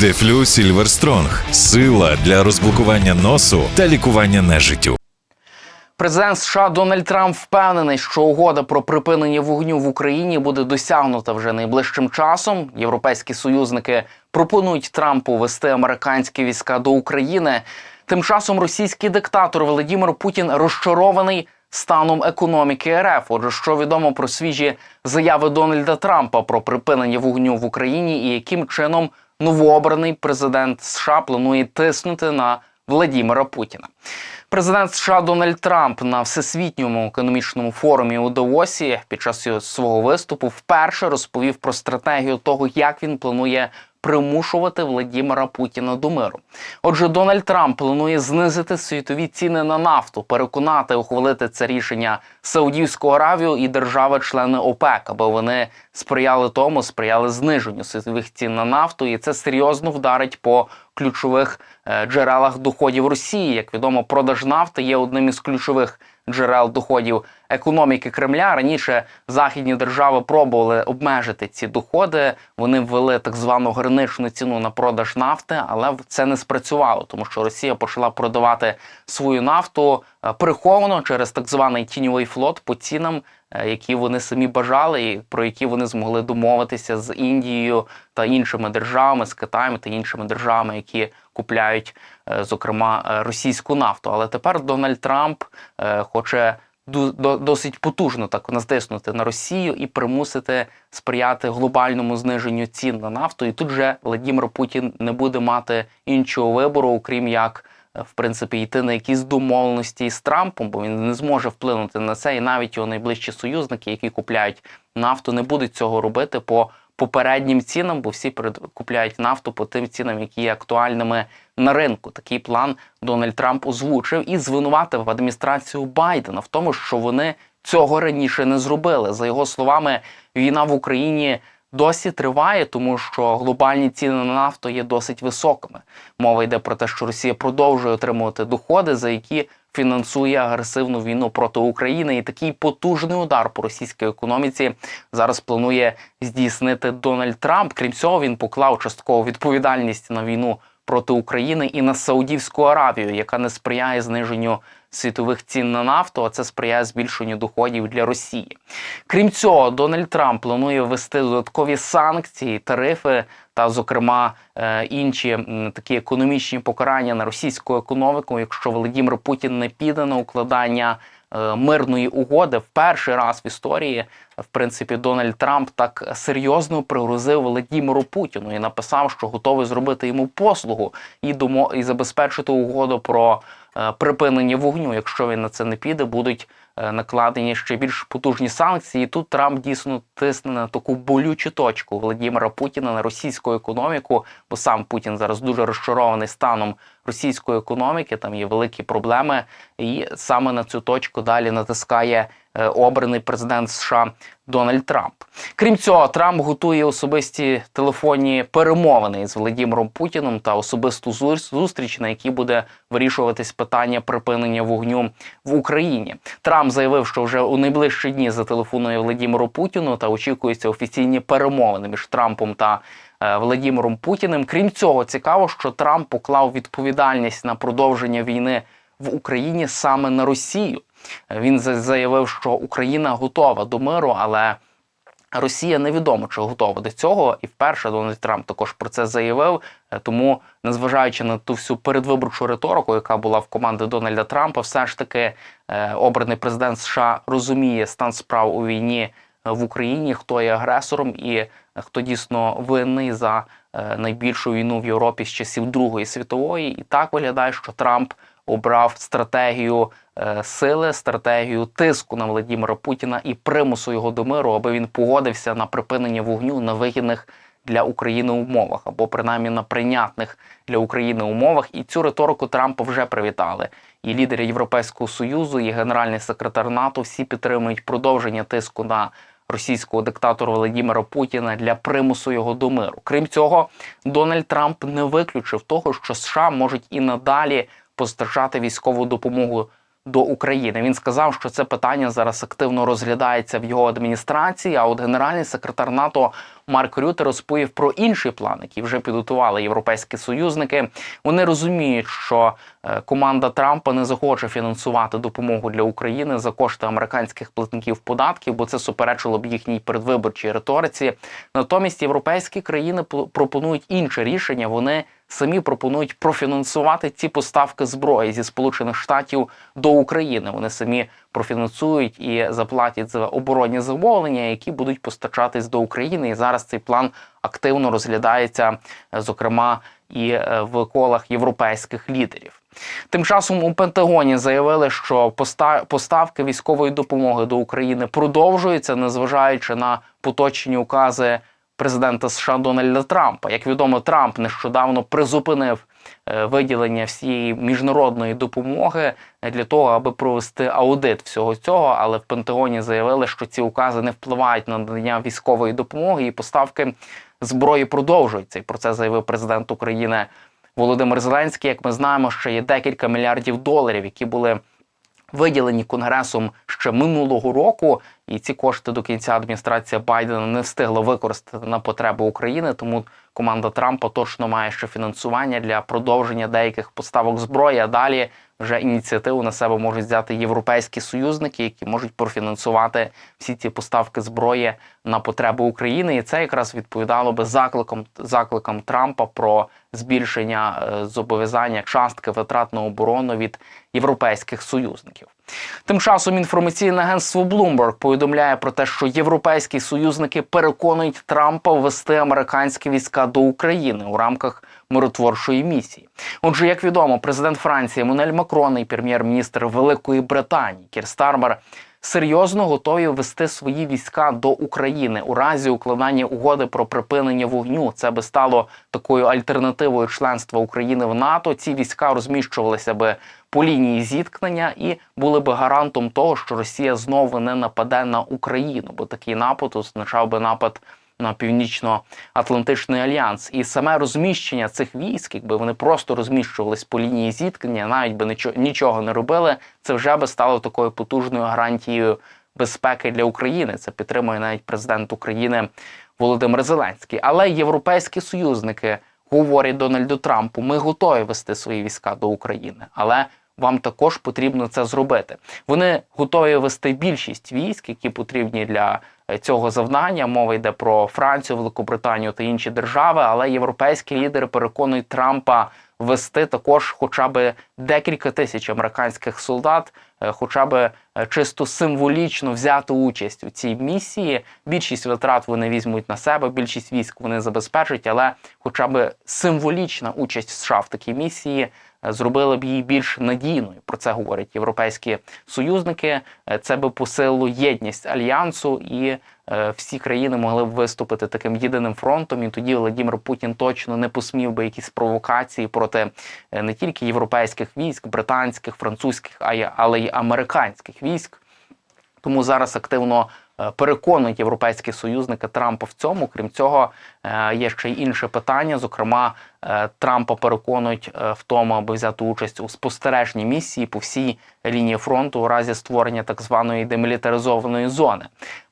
Дефлю Сільверстронг сила для розблокування носу та лікування нежиттю. Президент США Дональд Трамп впевнений, що угода про припинення вогню в Україні буде досягнута вже найближчим часом. Європейські союзники пропонують Трампу вести американські війська до України. Тим часом російський диктатор Володимир Путін розчарований станом економіки РФ. Отже, що відомо про свіжі заяви Дональда Трампа про припинення вогню в Україні і яким чином новообраний президент США планує тиснути на Владімира Путіна. Президент США Дональд Трамп на всесвітньому економічному форумі у Давосі під час свого виступу вперше розповів про стратегію того, як він планує примушувати Владімира Путіна до миру. Отже, Дональд Трамп планує знизити світові ціни на нафту, переконати ухвалити це рішення Саудівську Аравію і держави-члени ОПЕК, аби вони сприяли тому, сприяли зниженню світових цін на нафту, і це серйозно вдарить по ключових е, джерелах доходів Росії. Як відомо, продаж нафти є одним із ключових джерел доходів економіки Кремля. Раніше західні держави пробували обмежити ці доходи. Вони ввели так звану граничну ціну на продаж нафти, але це не спрацювало, тому що Росія почала продавати свою нафту приховано через так званий тіньовий флот по цінам, е, які вони самі бажали, і про які вони змогли домовитися з Індією та іншими державами, з Китаєм та іншими державами, які купляють, е, зокрема, е, російську нафту. Але тепер Дональд Трамп е, хоче досить потужно так натиснути на Росію і примусити сприяти глобальному зниженню цін на нафту. І тут же Владимир Путін не буде мати іншого вибору, окрім як. В принципі, йти на якісь домовленості з Трампом, бо він не зможе вплинути на це, і навіть його найближчі союзники, які купляють нафту, не будуть цього робити по попереднім цінам, бо всі купляють нафту по тим цінам, які є актуальними на ринку. Такий план Дональд Трамп озвучив і звинуватив адміністрацію Байдена в тому, що вони цього раніше не зробили. За його словами, війна в Україні. Досі триває, тому що глобальні ціни на нафту є досить високими. Мова йде про те, що Росія продовжує отримувати доходи, за які фінансує агресивну війну проти України. І такий потужний удар по російській економіці зараз планує здійснити Дональд Трамп. Крім цього, він поклав часткову відповідальність на війну проти України і на Саудівську Аравію, яка не сприяє зниженню світових цін на нафту, а це сприяє збільшенню доходів для Росії. Крім цього, Дональд Трамп планує ввести додаткові санкції, тарифи та, зокрема, е, інші такі економічні покарання на російську економіку, якщо Володимир Путін не піде на укладання. е, Мирної угоди в перший раз в історії, в принципі, Дональд Трамп так серйозно пригрозив Володимиру Путіну і написав, що готовий зробити йому послугу і і забезпечити угоду про припинення вогню. Якщо він на це не піде, будуть е, накладені ще більш потужні санкції. І тут Трамп дійсно тисне на таку болючу точку Володимира Путіна на російську економіку, бо сам Путін зараз дуже розчарований станом російської економіки. Там є великі проблеми, і саме на цю точку далі натискає е, обраний президент США Дональд Трамп. Крім цього, Трамп готує особисті телефонні перемовини з Володимиром Путіном та особисту зу- зустріч, на якій буде вирішуватись питання припинення вогню в Україні. Трамп заявив, що вже у найближчі дні зателефонує Володимиру Путіну та очікуються офіційні перемовини між Трампом та е, Путіним. Крім цього, цікаво, що Трамп поклав відповідальність на продовження війни в Україні саме на Росію. Він заявив, що Україна готова до миру, але Росія невідомо чи готова до цього, і вперше Дональд Трамп також про це заявив. Е, Тому, незважаючи на ту всю передвиборчу риторику, яка була в команди Дональда Трампа, все ж таки е, обраний президент США розуміє стан справ у війні е, в Україні, хто є агресором і хто дійсно винний за найбільшу війну в Європі з часів Другої світової. І так виглядає, що Трамп обрав стратегію сили, стратегію тиску на Володимира Путіна і примусу його до миру, аби він погодився на припинення вогню на вигідних для України умовах, або принаймні на прийнятних для України умовах. І цю риторику Трампа вже привітали. І лідери Європейського союзу, і генеральний секретар НАТО всі підтримують продовження тиску на російського диктатора Володимира Путіна для примусу його до миру. Крім цього, Дональд Трамп не виключив того, що США можуть і надалі постачати військову допомогу до України. Він сказав, що це питання зараз активно розглядається в його адміністрації. А от генеральний секретар НАТО Марк Рюте розповів про інший план, який вже підготували європейські союзники. Вони розуміють, що е, команда Трампа не захоче фінансувати допомогу для України за кошти американських платників податків, бо це суперечило б їхній передвиборчій риториці. Натомість європейські країни пропонують інше рішення. Вони самі пропонують профінансувати ці поставки зброї зі Сполучених Штатів до України. Вони самі профінансують і заплатять за оборонні замовлення, які будуть постачатись до України. І зараз цей план активно розглядається, е, зокрема і е, в колах європейських лідерів. Тим часом у Пентагоні заявили, що поста- поставки військової допомоги до України продовжуються, незважаючи на поточні укази президента США Дональда Трампа. Як відомо, Трамп нещодавно призупинив е, виділення всієї міжнародної допомоги для того, аби провести аудит всього цього. Але в Пентагоні заявили, що ці укази не впливають на надання військової допомоги і поставки зброї продовжуються. І про це заявив президент України Володимир Зеленський. Як ми знаємо, ще є декілька мільярдів доларів, які були виділені конгресом ще минулого року, і ці кошти до кінця адміністрація Байдена не встигла використати на потреби України. Тому команда Трампа точно має ще фінансування для продовження деяких поставок зброї. А далі вже ініціативу на себе можуть взяти європейські союзники, які можуть профінансувати всі ці поставки зброї на потреби України. І це якраз відповідало би закликам закликам Трампа про збільшення е, зобов'язання частки витрат на оборону від європейських союзників. Тим часом інформаційне агентство Bloomberg повідомляє про те, що європейські союзники переконують Трампа ввести американські війська до України у рамках миротворчої місії. Отже, як відомо, президент Франції Еммануель Макрон і прем'єр-міністр Великої Британії Кір Стармер серйозно готові ввести свої війська до України у разі укладання угоди про припинення вогню. Це би стало такою альтернативою членства України в НАТО. Ці війська розміщувалися би по лінії зіткнення і були би гарантом того, що Росія знову не нападе на Україну, бо такий напад означав би напад на північно-атлантичний альянс, і саме розміщення цих військ, якби вони просто розміщувались по лінії зіткнення, навіть би нічого, не робили, це вже би стало такою потужною гарантією безпеки для України. Це підтримує навіть президент України Володимир Зеленський. Але європейські союзники говорять Дональду Трампу: ми готові вести свої війська до України, але вам також потрібно це зробити. Вони готові вести більшість військ, які потрібні для е, цього завдання. Мова йде про Францію, Великобританію та інші держави. Але європейські лідери переконують Трампа вести також, хоча б декілька тисяч американських солдат, е, хоча б е, чисто символічно взяти участь у цій місії. Більшість витрат вони візьмуть на себе, більшість військ вони забезпечать, але хоча б символічна участь США в такій місії зробила б її більш надійною. Про це говорять європейські союзники. Е, Це би посилило єдність альянсу, і е, всі країни могли б виступити таким єдиним фронтом. І тоді Владимир Путін точно не посмів би якісь провокації проти е, не тільки європейських військ, британських, французьких, а але й американських військ. Тому зараз активно переконують європейські союзники Трампа в цьому. Крім цього, є ще й інше питання. Зокрема, Трампа переконують е, в тому, аби взяти участь у спостережній місії по всій лінії фронту у разі створення так званої демілітаризованої зони.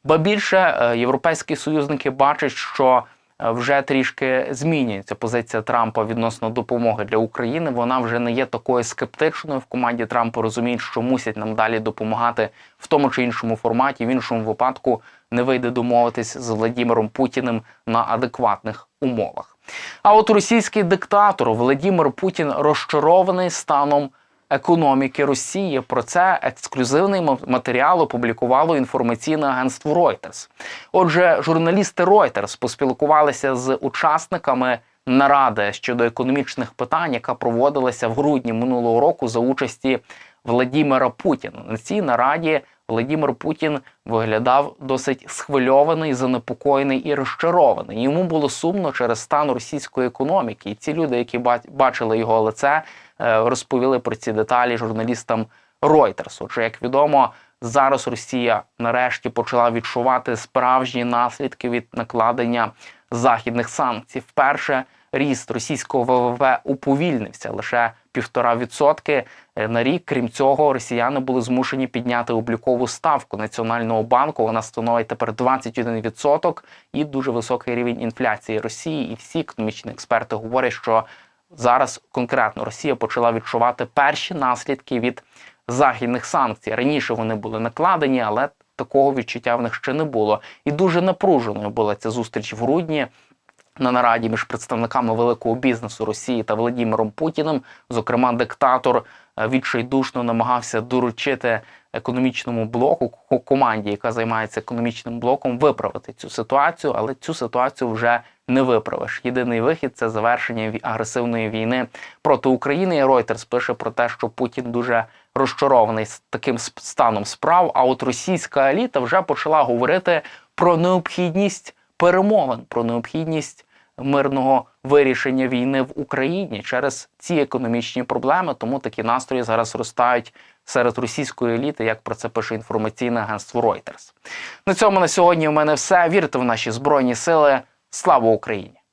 Ба більше е, європейські союзники бачать, що е, вже трішки змінюється позиція Трампа відносно допомоги для України. Вона вже не є такою скептичною в команді Трампа. Розуміють, що мусять нам далі допомагати в тому чи іншому форматі. В іншому випадку не вийде домовитись з Владимиром Путіним на адекватних умовах. А от російський диктатор Владимир Путін розчарований станом економіки Росії. Про це ексклюзивний ма- матеріал опублікувало інформаційне агентство Reuters. Отже, журналісти Reuters поспілкувалися з учасниками наради щодо економічних питань, яка проводилася в грудні минулого року за участі Владимира Путіна. На цій нараді Владимир Путін виглядав досить схвильований, занепокоєний і розчарований. Йому було сумно через стан російської економіки. І ці люди, які ба- бачили його лице, розповіли про ці деталі журналістам Reuters. Отже, як відомо, зараз Росія нарешті почала відчувати справжні наслідки від накладення західних санкцій. Вперше ріст російського ВВП уповільнився лише півтора відсотки е, на рік. Крім цього, росіяни були змушені підняти облікову ставку Національного банку. Вона становить тепер 21% і дуже високий рівень інфляції Росії. І всі економічні експерти говорять, що зараз конкретно Росія почала відчувати перші наслідки від західних санкцій. Раніше вони були накладені, але такого відчуття в них ще не було. І дуже напруженою була ця зустріч в грудні на нараді між представниками великого бізнесу Росії та Володимиром Путіним. Зокрема, диктатор відчайдушно намагався доручити економічному блоку команді, яка займається економічним блоком, виправити цю ситуацію, але цю ситуацію вже не виправиш. Єдиний вихід це завершення агресивної війни проти України. І Reuters пише про те, що Путін дуже розчарований таким станом справ. А от російська еліта вже почала говорити про необхідність перемовин, про необхідність мирного вирішення війни в Україні через ці економічні проблеми. Тому такі настрої зараз зростають серед російської еліти, як про це пише інформаційне агентство Reuters. На цьому на сьогодні у мене все. Вірте в наші збройні сили. Слава Україні!